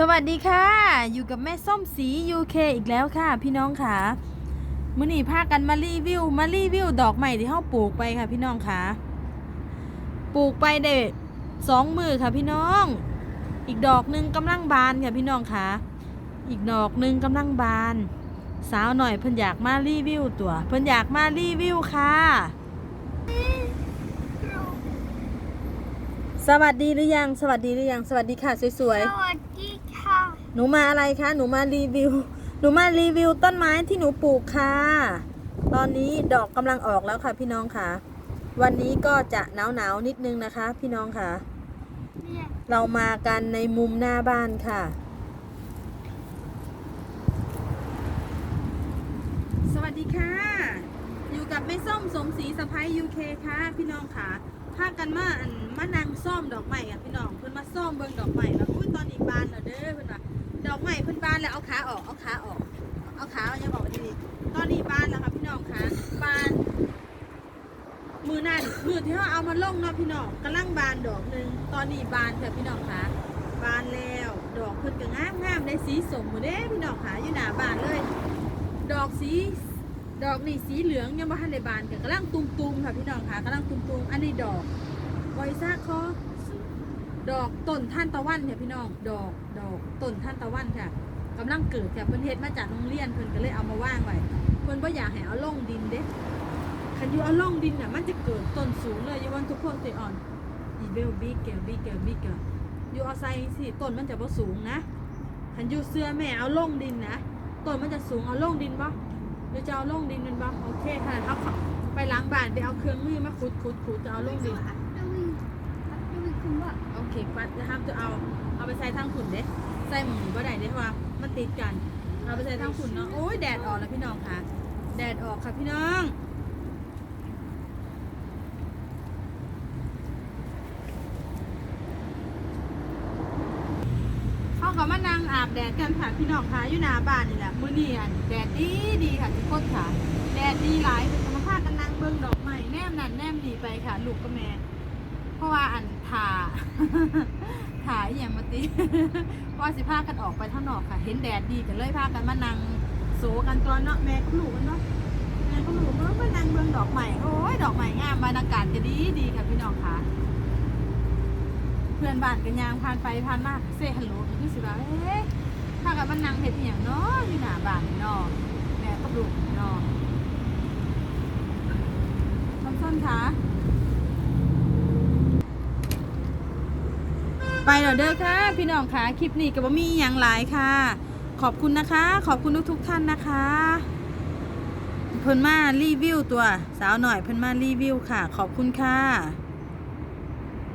สวัสดีค่ะ อยู่กับแม่ส้มสี UK อีกแล้วค่ะ พี่น้องค่ะมื้อนี้พากันมารีวิว มารีวิว ดอกใหม่ที่เฮาปลูกไปค่ะ พี่น้องค่ะ ปลูกไปได้สองมือค่ะ พี่น้อง อีกดอกหนึ่งกำลังบานค่ะพี่น้องค่ะ อีกดอกหนึ่งกำลังบาน สาวหน่อยเพิ่นอยากมารีวิวตัว เพิ่นอยากมารีวิวค่ะ สวัสดีหรือยัง สวัสดีหรือยัง สวัสดีค่ะสวยๆสวัสดี หนูมาอะไรคะ หนูมารีวิว หนูมารีวิวต้นไม้ที่หนูปลูกค่ะ ตอนนี้ดอกกำลังออกแล้วค่ะ พี่น้องค่ะ วันนี้ก็จะหนาวหนาวๆนิดนึงนะคะ พี่น้องค่ะเนี่ยเรามากันในมุมหน้าบ้านค่ะ สวัสดีค่ะ อยู่กับแม่ส้มสมศรีสะพ้ายยูเคค่ะ พี่น้องค่ะพากันมาอันมานางซ่อมดอกไม้อะพี่น้อง เพิ่นมาซ่อมเบิ่งดอกไม้านแล้วเอาขาออกเอาขาออก เอาขาเอายังบอกว่าดีตอนนี้บานแล้วค่ะพี่น้องคะบาน มือนั่นมือที่เขาเอามาลงเนาะพี่น้องกำลังบานดอกหนึ่งตอนนี้บานค่ะพี่น้องคะบานแล้วดอกเพิ่นก็งามงามได้สีสมหมดเด้พี่น้องคะอยู่หน้าบานเลย ดอกสีดอกนี่สีเหลืองยังบ่ทันได้บานก็กำลังตุมๆค่ะพี่น้องค่ะกำลังตุมๆอันนี้ดอกไวซ่าคอดอกต้นท่านตะวันค่ะพี่น้อง ดอกดอกต้นท่านตะวันค่ะ กำลังเกิดค่เพิ่นเฮ็ดมาจากโรงเรียนเพิ่นก็เลยเอามาว่างไว้เพิ่นบ่อยากให้เอาลงดินเด้คันอยู่เอาล่องดินน่ะมันจะเกิดต้นสูงเลยอยาวันทุกคนติอ่อนอีเบลบิ๊กเกลบิ๊กเกลบิ๊กเกลอยู่เอาใส่สิต้นมันจะบ่สูงนะคันอยู่เสื้อแม่เอาล่องดินนะต้นมันจะสูงเอาล่องดินบ่หรือจะเอาล่งดินมันบ่โอเคค่ะเอาเข้าไปล้างบ้านไปเอาเครื่องมือมาขุดขุดขุดจะเอาล่งดินโอเคปัดนะครับจะเอาเอาไปใส่ทางขุนเด้ ใส่หมูบ่ได้เด้ว่ามันติดกัน เอาไปใส่ทางขุนเนาะ โอ้ยแดดออกแล้วพี่น้องค่ะ แดดออกค่ะพี่น้อง เขาก็มานั่งอาบแดดกันค่ะพี่น้องค่ะอยู่หน้าบ้านนี่แหละมื้อนี้อันแดดดีดีค่ะทุกคนค่ะ แดดดีหลายเป็นธรรมชาติกันนั่งเบิ่งดอกไม้แนมนั่นแนมดีไปค่ะ ลูกกับแม่ เพราะว่าอันถ่า ถ่าอย่างมาติเพราะว่าสิพากันออกไปข้างนอกค่ะ เห็นแดดดีกันเลยพากันมานั่งโซกันตัวเนาะแม่กับลูกกันเนาะแม่กับลูกเนาะมานั่งเบิ่งดอกไม้โอ้ยดอกไม้งามบรรยากาศจะดีดีค่ะพี่น้องค่ะ เพื่อนบ้านกันยางผ่านไปผ่านมาเซฮัลโหลก็คือสิว่าเอ๊ะถ้ากับมันนั่งเห็ดอหย่างเนาะอยู่หน้าบ้านเนาะแม่กับลูกนี่เนาะส้นๆคะ ไปแล้วเด้อค่ะ พี่น้องค่ะคลิปนี้ก็บ่มีอย่างหลายค่ะ ขอบคุณนะคะ ขอบคุณทุกทุกท่านนะคะเพิ่นมารีวิวตัวสาวหน่อยเพิ่นมารีวิวค่ะ ขอบคุณค่ะ